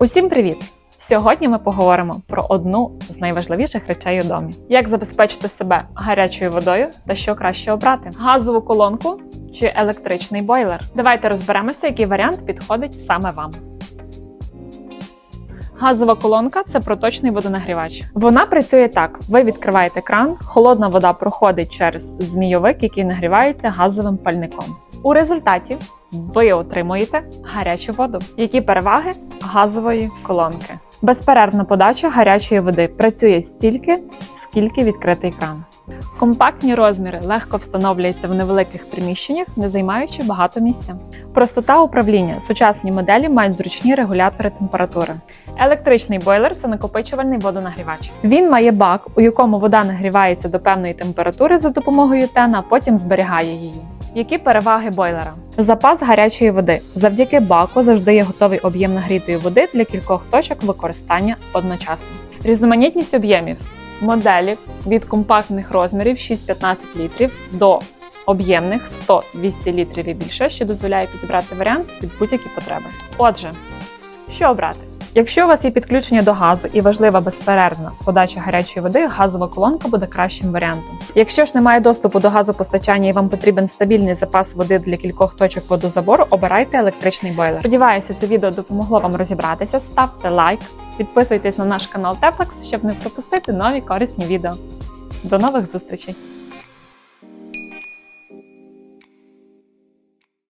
Усім привіт! Сьогодні ми поговоримо про одну з найважливіших речей у домі: як забезпечити себе гарячою водою та що краще обрати: газову колонку чи електричний бойлер. Давайте розберемося, який варіант підходить саме вам. Газова колонка це проточний водонагрівач. Вона працює так: ви відкриваєте кран, холодна вода проходить через змійовик, який нагрівається газовим пальником. У результаті ви отримуєте гарячу воду. Які переваги газової колонки? Безперервна подача гарячої води працює стільки, скільки відкритий кран. Компактні розміри легко встановлюються в невеликих приміщеннях, не займаючи багато місця. Простота управління. Сучасні моделі мають зручні регулятори температури. Електричний бойлер це накопичувальний водонагрівач. Він має бак, у якому вода нагрівається до певної температури за допомогою тена, а потім зберігає її. Які переваги бойлера? Запас гарячої води. Завдяки баку завжди є готовий об'єм нагрітої води для кількох точок використання одночасно. Різноманітність об'ємів. Моделі від компактних розмірів 6-15 літрів до об'ємних 100-200 літрів і більше, що дозволяє підібрати варіант під будь-які потреби. Отже, що обрати? Якщо у вас є підключення до газу і важлива безперервна подача гарячої води, газова колонка буде кращим варіантом. Якщо ж немає доступу до газопостачання і вам потрібен стабільний запас води для кількох точок водозабору, обирайте електричний бойлер. Сподіваюся, це відео допомогло вам розібратися. Ставте лайк, підписуйтесь на наш канал Teflex, щоб не пропустити нові корисні відео. До нових зустрічей!